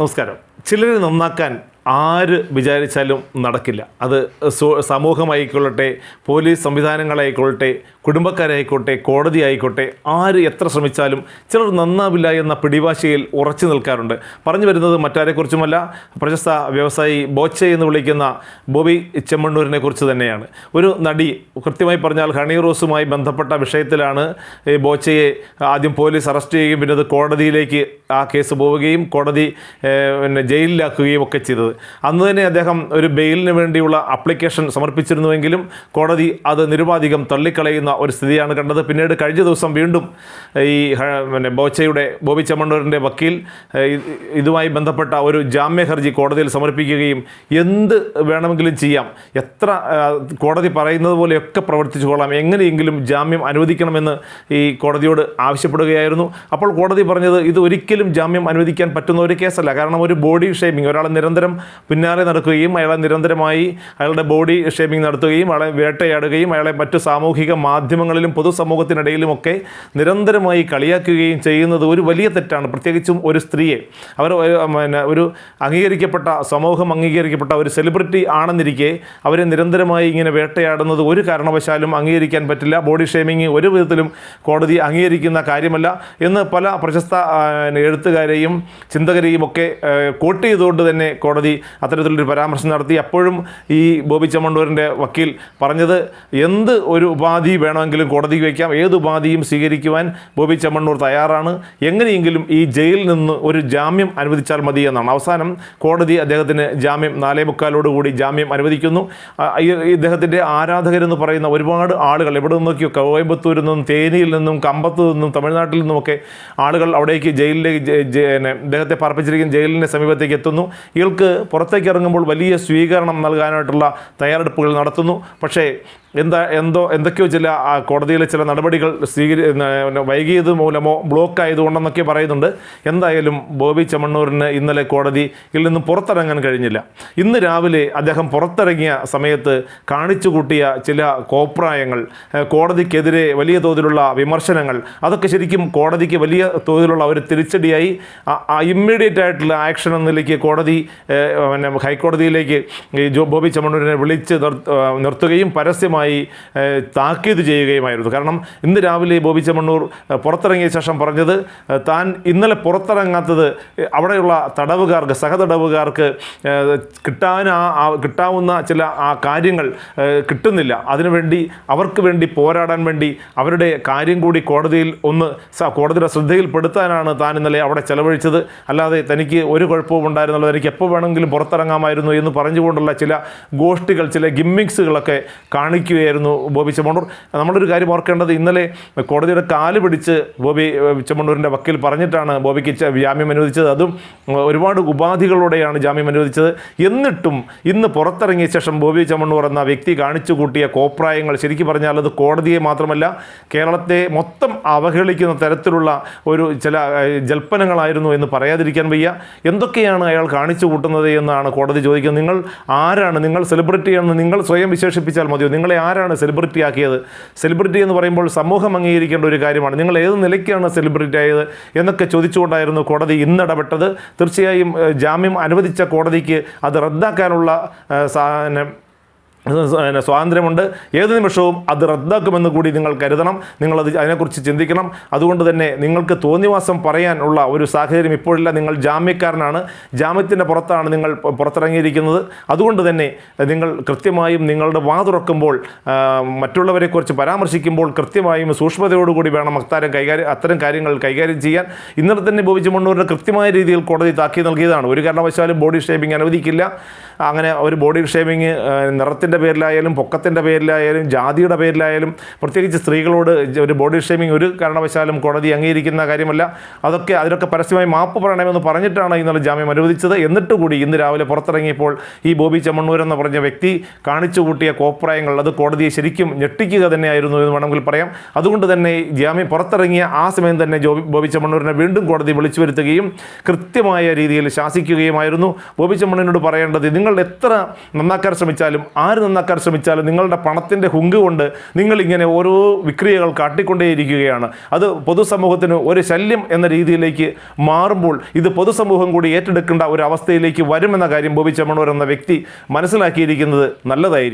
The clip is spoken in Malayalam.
നമസ്കാരം. ചിലരെ നന്നാക്കാൻ ആര് വിചാരിച്ചാലും നടക്കില്ല. അത് സോ- സമൂഹമായിക്കൊള്ളട്ടെ പോലീസ് സംവിധാനങ്ങളായിക്കൊള്ളട്ടെ കുടുംബക്കാരായിക്കോട്ടെ കോടതി ആയിക്കോട്ടെ ആര് എത്ര ശ്രമിച്ചാലും ചിലർ നന്നാവില്ല എന്ന പിടിവാശിയിൽ ഉറച്ചു നിൽക്കാറുണ്ട്. പറഞ്ഞു വരുന്നത് മറ്റാരെക്കുറിച്ചുമല്ല പ്രശസ്ത വ്യവസായി ബോച്ചെ എന്ന് വിളിക്കുന്ന ബോബി ചെമ്മണ്ണൂരിനെ കുറിച്ച് തന്നെയാണ്. ഒരു നടി കൃത്യമായി പറഞ്ഞാൽ ഹണി റോസുമായി ബന്ധപ്പെട്ട വിഷയത്തിലാണ് ബോച്ചയെ ആദ്യം പോലീസ് അറസ്റ്റ് ചെയ്യുകയും പിന്നെ അത് കോടതിയിലേക്ക് ആ കേസ് പോവുകയും കോടതി പിന്നെ ജയിലിലാക്കുകയും ഒക്കെ ചെയ്തത്. അന്ന് തന്നെ അദ്ദേഹം ഒരു ബെയിലിന് വേണ്ടിയുള്ള അപ്ലിക്കേഷൻ സമർപ്പിച്ചിരുന്നുവെങ്കിലും കോടതി അത് നിരുപാധികം തള്ളിക്കളയുന്ന ഒരു സ്ഥിതിയാണ് കണ്ടത്. പിന്നീട് കഴിഞ്ഞ ദിവസം വീണ്ടും ഈ പിന്നെ ബോച്ചയുടെ ബോബി ചെമ്മണ്ണൂരിന്റെ വക്കീൽ ഇതുമായി ബന്ധപ്പെട്ട ഒരു ജാമ്യ ഹർജി കോടതിയിൽ സമർപ്പിക്കുകയും എന്ത് വേണമെങ്കിലും ചെയ്യാം എത്ര കോടതി പറയുന്നത് പോലെയൊക്കെ പ്രവർത്തിച്ചു കൊള്ളാം എങ്ങനെയെങ്കിലും ജാമ്യം അനുവദിക്കണമെന്ന് ഈ കോടതിയോട് ആവശ്യപ്പെടുകയായിരുന്നു. അപ്പോൾ കോടതി പറഞ്ഞത് ഇത് ഒരിക്കലും ജാമ്യം അനുവദിക്കാൻ പറ്റുന്ന ഒരു കേസല്ല. കാരണം ഒരു ബോഡി ഷേമിംഗ് ഒരാളെ നിരന്തരം പിന്നാലെ നടക്കുകയും അയാളെ നിരന്തരമായി അയാളുടെ ബോഡി ഷേമിംഗ് നടത്തുകയും അയാളെ വേട്ടയാടുകയും അയാളെ മറ്റു സാമൂഹിക മാധ്യമങ്ങളിലും പൊതുസമൂഹത്തിനിടയിലുമൊക്കെ നിരന്തരമായി കളിയാക്കുകയും ചെയ്യുന്നത് ഒരു വലിയ തെറ്റാണ്. പ്രത്യേകിച്ചും ഒരു സ്ത്രീയെ. അവർ പിന്നെ ഒരു അംഗീകരിക്കപ്പെട്ട സമൂഹം അംഗീകരിക്കപ്പെട്ട ഒരു സെലിബ്രിറ്റി ആണെന്നിരിക്കെ അവരെ നിരന്തരമായി ഇങ്ങനെ വേട്ടയാടുന്നത് ഒരു കാരണവശാലും അംഗീകരിക്കാൻ പറ്റില്ല. ബോഡി ഷേമിങ് ഒരു വിധത്തിലും കോടതി അംഗീകരിക്കുന്ന കാര്യമല്ല എന്ന് പല പ്രശസ്ത എഴുത്തുകാരെയും ചിന്തകരെയും ഒക്കെ കോട്ട് ചെയ്തുകൊണ്ട് തന്നെ കോടതി അത്തരത്തിലൊരു പരാമർശം നടത്തി. അപ്പോഴും ഈ ബോബി ചമ്മണ്ടൂരിന്റെ വക്കീൽ പറഞ്ഞത് എന്ത് ഒരു ഉപാധി വേണമെങ്കിലും കോടതിക്ക് വയ്ക്കാം ഏത് ഉപാധിയും സ്വീകരിക്കുവാൻ ബോബി ചമ്മണ്ണൂർ തയ്യാറാണ്. എങ്ങനെയെങ്കിലും ഈ ജയിലിൽ നിന്ന് ഒരു ജാമ്യം അനുവദിച്ചാൽ മതി എന്നാണ്. അവസാനം കോടതി അദ്ദേഹത്തിന് ജാമ്യം നാലേ മുക്കാലോടുകൂടി ജാമ്യം അനുവദിക്കുന്നു. ഇദ്ദേഹത്തിന്റെ ആരാധകരെന്ന് പറയുന്ന ഒരുപാട് ആളുകൾ എവിടെ നിന്നൊക്കെയോ കോയമ്പത്തൂരിൽ നിന്നും തേനിയിൽ നിന്നും കമ്പത്തു നിന്നും തമിഴ്നാട്ടിൽ നിന്നുമൊക്കെ ആളുകൾ അവിടേക്ക് ജയിലിലേക്ക് ഇദ്ദേഹത്തെ പാർപ്പിച്ചിരിക്കുന്ന ജയിലിന്റെ സമീപത്തേക്ക് എത്തുന്നു. ഇയാൾക്ക് പുറത്തേക്ക് ഇറങ്ങുമ്പോൾ വലിയ സ്വീകരണം നൽകാനായിട്ടുള്ള തയ്യാറെടുപ്പുകൾ നടത്തുന്നു. പക്ഷേ എന്താ എന്തോ എന്തൊക്കെയോ ചില കോടതിയിലെ ചില നടപടികൾ സ്വീകരി വൈകിയത് മൂലമോ ബ്ലോക്ക് ആയതുകൊണ്ടെന്നൊക്കെ പറയുന്നുണ്ട്. എന്തായാലും ബോബി ചെമ്മണ്ണൂരിന് ഇന്നലെ കോടതിയിൽ നിന്ന് പുറത്തിറങ്ങാൻ കഴിഞ്ഞില്ല. ഇന്ന് രാവിലെ അദ്ദേഹം പുറത്തിറങ്ങിയ സമയത്ത് കാണിച്ചു കൂട്ടിയ ചില കോപ്രായങ്ങൾ കോടതിക്കെതിരെ വലിയ തോതിലുള്ള വിമർശനങ്ങൾ അതൊക്കെ ശരിക്കും കോടതിക്ക് വലിയ തോതിലുള്ള ഒരു തിരിച്ചടിയായി ഇമ്മീഡിയറ്റ് ആയിട്ടുള്ള ആക്ഷൻ എന്ന നിലയ്ക്ക് കോടതി പിന്നെ ഹൈക്കോടതിയിലേക്ക് ബോബി ചെമ്മണ്ണൂരിനെ വിളിച്ച് നിർ- നിർത്തുകയും പരസ്യമായി ഏഹ്, താക്കീത് ചെയ്യുകയുമായിരുന്നു. കാരണം ഇന്ന് രാവിലെ ബോബി ചെമ്മണ്ണൂർ പുറത്തിറങ്ങിയ ശേഷം പറഞ്ഞത് താൻ ഇന്നലെ പുറത്തിറങ്ങാത്തത് അവിടെയുള്ള തടവുകാർക്ക് സഹതടവുകാർക്ക് കിട്ടാൻ കിട്ടാവുന്ന ചില ആ കാര്യങ്ങൾ കിട്ടുന്നില്ല. അതിനുവേണ്ടി അവർക്ക് വേണ്ടി പോരാടാൻ വേണ്ടി അവരുടെ കാര്യം കൂടി കോടതിയിൽ ഒന്ന് കോടതിയുടെ ശ്രദ്ധയിൽപ്പെടുത്താനാണ് താൻ ഇന്നലെ അവിടെ ചെലവഴിച്ചത്. അല്ലാതെ തനിക്ക് ഒരു കുഴപ്പവും ഉണ്ടായിരുന്നുള്ളത് എനിക്ക് എപ്പോൾ വേണമെങ്കിലും പുറത്തിറങ്ങാമായിരുന്നു എന്ന് പറഞ്ഞുകൊണ്ടുള്ള ചില ഗോഷ്ടികൾ ചില ഗിമ്മിങ്സുകളൊക്കെ കാണിക്കുകയായിരുന്നു ബോബി ചെമ്മണ്ണൂർ. നമ്മളൊരു കാര്യം ഓർക്കേണ്ടത് ഇന്നലെ കോടതിയുടെ കാൽ പിടിച്ച് ബോബി ചെമ്മണ്ണൂരിന്റെ വക്കീൽ പറഞ്ഞിട്ടാണ് ബോബിക്ക് ജാമ്യം അനുവദിച്ചത്. അതും ഒരുപാട് ഉപാധികളോടെയാണ് ജാമ്യം അനുവദിച്ചത്. എന്നിട്ടും ഇന്ന് പുറത്തിറങ്ങിയ ശേഷം ബോബി ചെമ്മണ്ണൂർ എന്ന വ്യക്തി കാണിച്ചു കൂട്ടിയ കോപ്രായങ്ങൾ ശരിക്കും പറഞ്ഞാൽ അത് കോടതിയെ മാത്രമല്ല കേരളത്തെ മൊത്തം അവഹേളിക്കുന്ന തരത്തിലുള്ള ഒരു ചില ജൽപ്പനങ്ങളായിരുന്നു എന്ന് പറയാതിരിക്കാൻ വയ്യ. എന്തൊക്കെയാണ് അയാൾ കാണിച്ചു കൂട്ടുന്നത് എന്നാണ് കോടതി ചോദിക്കുന്നത്. നിങ്ങൾ ആരാണ്? നിങ്ങൾ സെലിബ്രിറ്റിയാണെന്ന് നിങ്ങൾ സ്വയം വിശേഷിപ്പിച്ചാൽ മതിയോ? നിങ്ങളെ ആരാണ് സെലിബ്രിറ്റി ആക്കിയത്? സെലിബ്രിറ്റി എന്ന് പറയുമ്പോൾ സമൂഹം അംഗീകരിക്കേണ്ട ഒരു കാര്യമാണ്. നിങ്ങൾ ഏത് നിലയ്ക്കാണ് സെലിബ്രിറ്റി ആയത് എന്നൊക്കെ ചോദിച്ചുകൊണ്ടായിരുന്നു കോടതി ഇന്നിടപെട്ടത്. തീർച്ചയായും ജാമ്യം അനുവദിച്ച കോടതിക്ക് അത് റദ്ദാക്കാനുള്ള ഏഹ്, സാ- പിന്നെ പിന്നെ സ്വാതന്ത്ര്യമുണ്ട്. ഏത് നിമിഷവും അത് റദ്ദാക്കുമെന്ന് കൂടി നിങ്ങൾ കരുതണം. നിങ്ങളത് അതിനെക്കുറിച്ച് ചിന്തിക്കണം. അതുകൊണ്ട് തന്നെ നിങ്ങൾക്ക് തോന്നിവാസം പറയാനുള്ള ഒരു സാഹചര്യം ഇപ്പോഴില്ല. നിങ്ങൾ ജാമ്യക്കാരനാണ്. ജാമ്യത്തിന്റെ പുറത്താണ് നിങ്ങൾ പുറത്തിറങ്ങിയിരിക്കുന്നത്. അതുകൊണ്ട് തന്നെ നിങ്ങൾ കൃത്യമായും നിങ്ങളുടെ വാ തുറക്കുമ്പോൾ മറ്റുള്ളവരെക്കുറിച്ച് പരാമർശിക്കുമ്പോൾ കൃത്യമായും സൂക്ഷ്മതയോടുകൂടി വേണം അത്തരം കൈകാര്യം അത്തരം കാര്യങ്ങൾ കൈകാര്യം ചെയ്യാൻ. ഇന്നലെ തന്നെ ബോബി ചെമ്മണ്ണൂരിന് കൃത്യമായ രീതിയിൽ കോടതി താക്കി നൽകിയതാണ്. ഒരു കാരണവശാലും ബോഡി ഷേപ്പിംഗ് അനുവദിക്കില്ല. അങ്ങനെ ഒരു ബോഡി ഷേപ്പിംഗ് നിറത്തിന്റെ പേരിലായാലും പൊക്കത്തിന്റെ പേരിലായാലും ജാതിയുടെ പേരിലായാലും പ്രത്യേകിച്ച് സ്ത്രീകളോട് ഒരു ബോഡി ഷേമിംഗ് ഒരു കാരണവശാലും കോടതി അംഗീകരിക്കുന്ന കാര്യമല്ല. അതൊക്കെ അതിനൊക്കെ പരസ്യമായി മാപ്പ് പറയണമെന്ന് പറഞ്ഞിട്ടാണ് ഇന്നലെ ജാമ്യം അനുവദിച്ചത്. എന്നിട്ട് കൂടി ഇന്ന് രാവിലെ പുറത്തിറങ്ങിയപ്പോൾ ഈ ബോബി ചെമ്മണ്ണൂർ എന്ന് പറഞ്ഞ വ്യക്തി കാണിച്ചു കൂട്ടിയ കോപ്രായങ്ങൾ അത് കോടതിയെ ശരിക്കും ഞെട്ടിക്കുക തന്നെയായിരുന്നു എന്ന് വേണമെങ്കിൽ പറയാം. അതുകൊണ്ട് തന്നെ ജാമ്യം പുറത്തിറങ്ങിയ ആ സമയം തന്നെ ബോബി ചെമ്മണ്ണൂരിനെ വീണ്ടും കോടതി വിളിച്ചു വരുത്തുകയും കൃത്യമായ രീതിയിൽ ശാസിക്കുകയുമായിരുന്നു. ബോബി ചെമ്മണ്ണൂരിനോട് പറയേണ്ടത് നിങ്ങൾ എത്ര നന്നാക്കാൻ ശ്രമിച്ചാലും ആര് നന്നാക്കാൻ ശ്രമിച്ചാൽ നിങ്ങളുടെ പണത്തിന്റെ ഹുങ്ക് കൊണ്ട് നിങ്ങളിങ്ങനെ ഓരോ വിക്രിയകൾ കാട്ടിക്കൊണ്ടേയിരിക്കുകയാണ്. അത് പൊതുസമൂഹത്തിന് ഒരു ശല്യം എന്ന രീതിയിലേക്ക് മാറുമ്പോൾ ഇത് പൊതുസമൂഹം കൂടി ഏറ്റെടുക്കേണ്ട ഒരു അവസ്ഥയിലേക്ക് വരുമെന്ന കാര്യം ബോബി ചെമ്മണൂർ എന്ന വ്യക്തി മനസ്സിലാക്കിയിരിക്കുന്നത് നല്ലതായിരിക്കും.